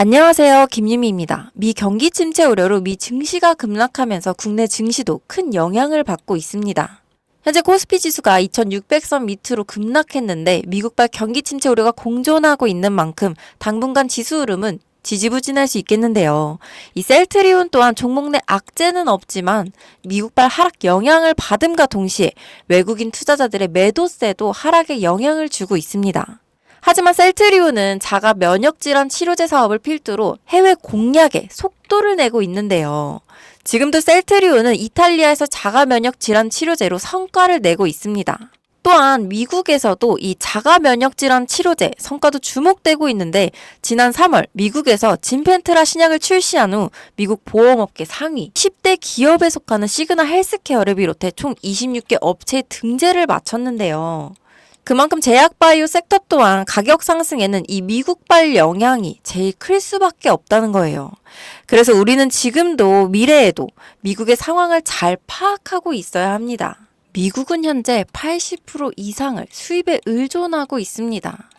안녕하세요. 김유미입니다. 미 경기 침체 우려로 미 증시가 급락하면서 국내 증시도 큰 영향을 받고 있습니다. 현재 코스피 지수가 2600선 밑으로 급락했는데 미국발 경기 침체 우려가 공존하고 있는 만큼 당분간 지수 흐름은 지지부진할 수 있겠는데요. 이 셀트리온 또한 종목 내 악재는 없지만 미국발 하락 영향을 받음과 동시에 외국인 투자자들의 매도세도 하락에 영향을 주고 있습니다. 하지만 셀트리온은 자가 면역 질환 치료제 사업을 필두로 해외 공략에 속도를 내고 있는데요. 지금도 셀트리온은 이탈리아에서 자가 면역 질환 치료제로 성과를 내고 있습니다. 또한 미국에서도 이 자가 면역 질환 치료제 성과도 주목되고 있는데 지난 3월 미국에서 진펜트라 신약을 출시한 후 미국 보험업계 상위 10대 기업에 속하는 시그나 헬스케어를 비롯해 총 26개 업체에 등재를 마쳤는데요. 그만큼 제약바이오 섹터 또한 가격 상승에는 이 미국발 영향이 제일 클 수밖에 없다는 거예요. 그래서 우리는 지금도 미래에도 미국의 상황을 잘 파악하고 있어야 합니다. 미국은 현재 80% 이상을 수입에 의존하고 있습니다.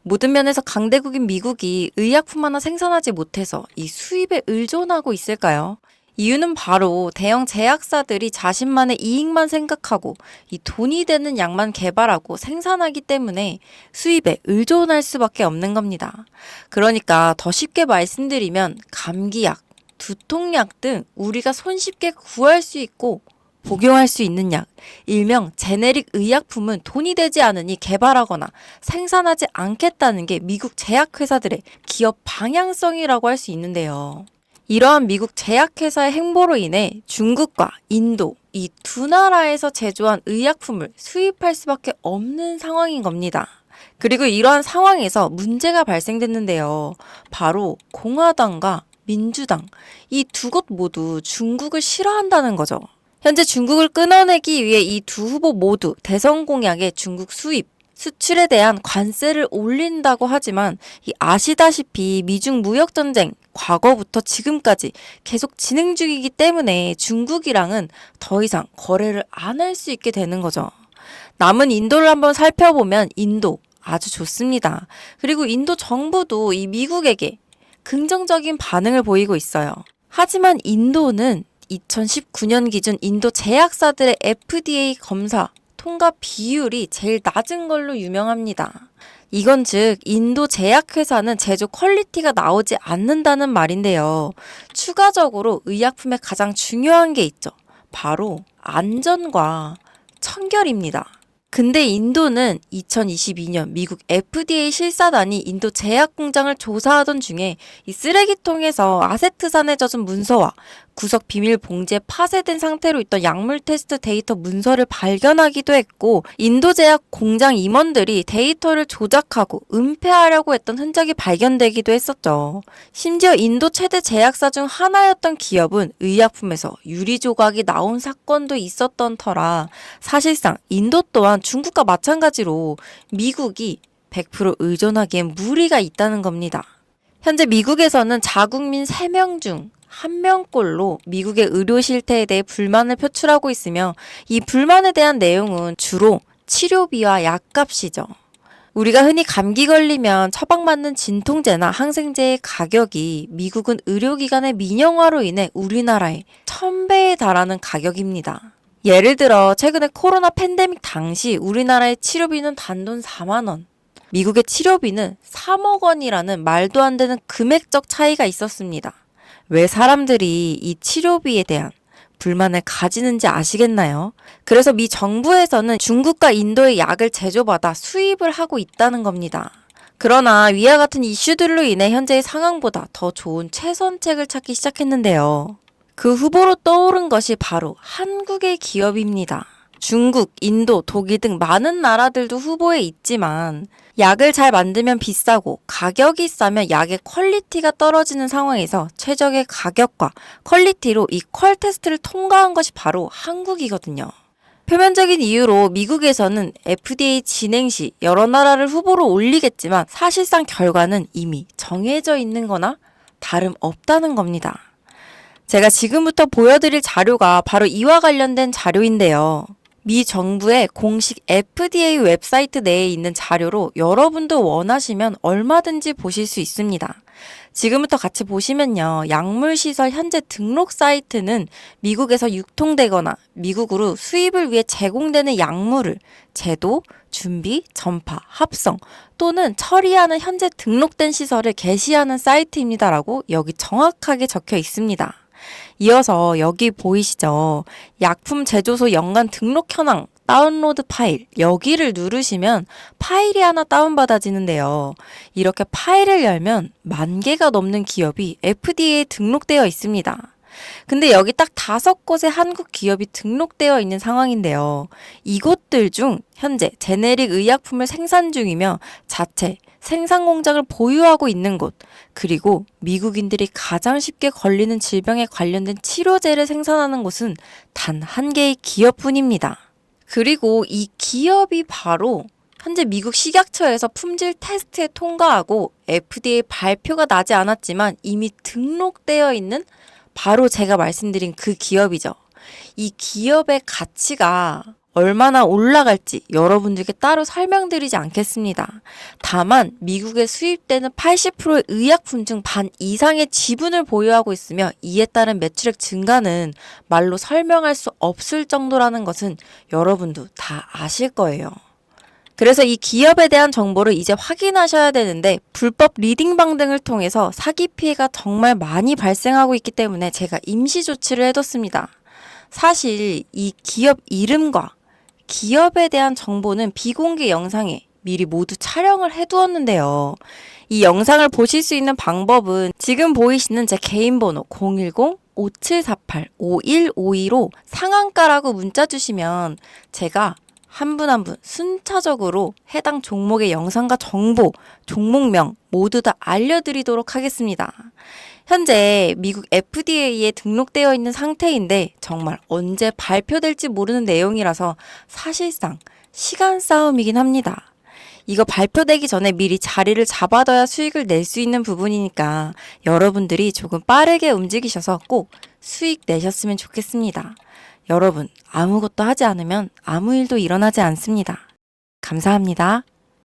모든 면에서 강대국인 미국이 의약품 하나 생산하지 못해서 이 수입에 의존하고 있을까요? 이유는 바로 대형 제약사들이 자신만의 이익만 생각하고 이 돈이 되는 약만 개발하고 생산하기 때문에 수입에 의존할 수밖에 없는 겁니다. 그러니까 더 쉽게 말씀드리면 감기약, 두통약 등 우리가 손쉽게 구할 수 있고 복용할 수 있는 약, 일명 제네릭 의약품은 돈이 되지 않으니 개발하거나 생산하지 않겠다는 게 미국 제약회사들의 기업 방향성이라고 할 수 있는데요. 이러한 미국 제약회사의 행보로 인해 중국과 인도 이 두 나라에서 제조한 의약품을 수입할 수밖에 없는 상황인 겁니다. 그리고 이러한 상황에서 문제가 발생됐는데요. 바로 공화당과 민주당 이 두 곳 모두 중국을 싫어한다는 거죠. 현재 중국을 끊어내기 위해 이 두 후보 모두 대선 공약에 중국 수입, 수출에 대한 관세를 올린다고 하지만 이 아시다시피 미중 무역 전쟁 과거부터 지금까지 계속 진행 중이기 때문에 중국이랑은 더 이상 거래를 안 할 수 있게 되는 거죠. 남은 인도를 한번 살펴보면 인도 아주 좋습니다. 그리고 인도 정부도 이 미국에게 긍정적인 반응을 보이고 있어요. 하지만 인도는 2019년 기준 인도 제약사들의 FDA 검사 통과 비율이 제일 낮은 걸로 유명합니다. 이건 즉, 인도 제약회사는 제조 퀄리티가 나오지 않는다는 말인데요. 추가적으로 의약품에 가장 중요한 게 있죠. 바로 안전과 청결입니다. 근데 인도는 2022년 미국 FDA 실사단이 인도 제약 공장을 조사하던 중에 이 쓰레기통에서 아세트산에 젖은 문서와 구석 비밀 봉지에 파쇄된 상태로 있던 약물 테스트 데이터 문서를 발견하기도 했고 인도 제약 공장 임원들이 데이터를 조작하고 은폐하려고 했던 흔적이 발견되기도 했었죠. 심지어 인도 최대 제약사 중 하나였던 기업은 의약품에서 유리 조각이 나온 사건도 있었던 터라 사실상 인도 또한 중국과 마찬가지로 미국이 100% 의존하기엔 무리가 있다는 겁니다. 현재 미국에서는 자국민 3명 중한 명꼴로 미국의 의료 실태에 대해 불만을 표출하고 있으며 이 불만에 대한 내용은 주로 치료비와 약값이죠. 우리가 흔히 감기 걸리면 처방받는 진통제나 항생제의 가격이 미국은 의료기관의 민영화로 인해 우리나라의 1000배에 달하는 가격입니다. 예를 들어 최근에 코로나 팬데믹 당시 우리나라의 치료비는 단돈 4만 원, 미국의 치료비는 3억 원이라는 말도 안 되는 금액적 차이가 있었습니다. 왜 사람들이 이 치료비에 대한 불만을 가지는지 아시겠나요? 그래서 미 정부에서는 중국과 인도의 약을 제조받아 수입을 하고 있다는 겁니다. 그러나 위와 같은 이슈들로 인해 현재의 상황보다 더 좋은 최선책을 찾기 시작했는데요. 그 후보로 떠오른 것이 바로 한국의 기업입니다. 중국, 인도, 독일 등 많은 나라들도 후보에 있지만 약을 잘 만들면 비싸고 가격이 싸면 약의 퀄리티가 떨어지는 상황에서 최적의 가격과 퀄리티로 이 퀄 테스트를 통과한 것이 바로 한국이거든요. 표면적인 이유로 미국에서는 FDA 진행 시 여러 나라를 후보로 올리겠지만 사실상 결과는 이미 정해져 있는 거나 다름없다는 겁니다. 제가 지금부터 보여드릴 자료가 바로 이와 관련된 자료인데요. 미 정부의 공식 FDA 웹사이트 내에 있는 자료로 여러분도 원하시면 얼마든지 보실 수 있습니다. 지금부터 같이 보시면요. 약물시설 현재 등록 사이트는 미국에서 유통되거나 미국으로 수입을 위해 제공되는 약물을 제도, 준비, 전파, 합성 또는 처리하는 현재 등록된 시설을 게시하는 사이트입니다라고 여기 정확하게 적혀 있습니다. 이어서 여기 보이시죠? 약품 제조소 연간 등록 현황 다운로드 파일 여기를 누르시면 파일이 하나 다운받아지는데요. 이렇게 파일을 열면 만 개가 넘는 기업이 FDA에 등록되어 있습니다. 근데 여기 딱 다섯 곳의 한국 기업이 등록되어 있는 상황인데요. 이곳들 중 현재 제네릭 의약품을 생산 중이며 자체 생산 공장을 보유하고 있는 곳, 그리고 미국인들이 가장 쉽게 걸리는 질병에 관련된 치료제를 생산하는 곳은 단 한 개의 기업뿐입니다. 그리고 이 기업이 바로 현재 미국 식약처에서 품질 테스트에 통과하고 FDA 발표가 나지 않았지만 이미 등록되어 있는 바로 제가 말씀드린 그 기업이죠. 이 기업의 가치가 얼마나 올라갈지 여러분들께 따로 설명드리지 않겠습니다. 다만 미국에 수입되는 80%의 의약품 중 반 이상의 지분을 보유하고 있으며 이에 따른 매출액 증가는 말로 설명할 수 없을 정도라는 것은 여러분도 다 아실 거예요. 그래서 이 기업에 대한 정보를 이제 확인하셔야 되는데 불법 리딩방 등을 통해서 사기 피해가 정말 많이 발생하고 있기 때문에 제가 임시 조치를 해뒀습니다. 사실 이 기업 이름과 기업에 대한 정보는 비공개 영상에 미리 모두 촬영을 해두었는데요. 이 영상을 보실 수 있는 방법은 지금 보이시는 제 개인 번호 010-5748-5152로 상한가라고 문자 주시면 제가 한 분 한 분 순차적으로 해당 종목의 영상과 정보, 종목명 모두 다 알려드리도록 하겠습니다. 현재 미국 FDA에 등록되어 있는 상태인데 정말 언제 발표될지 모르는 내용이라서 사실상 시간 싸움이긴 합니다. 이거 발표되기 전에 미리 자리를 잡아둬야 수익을 낼 수 있는 부분이니까 여러분들이 조금 빠르게 움직이셔서 꼭 수익 내셨으면 좋겠습니다. 여러분, 아무것도 하지 않으면 아무 일도 일어나지 않습니다. 감사합니다.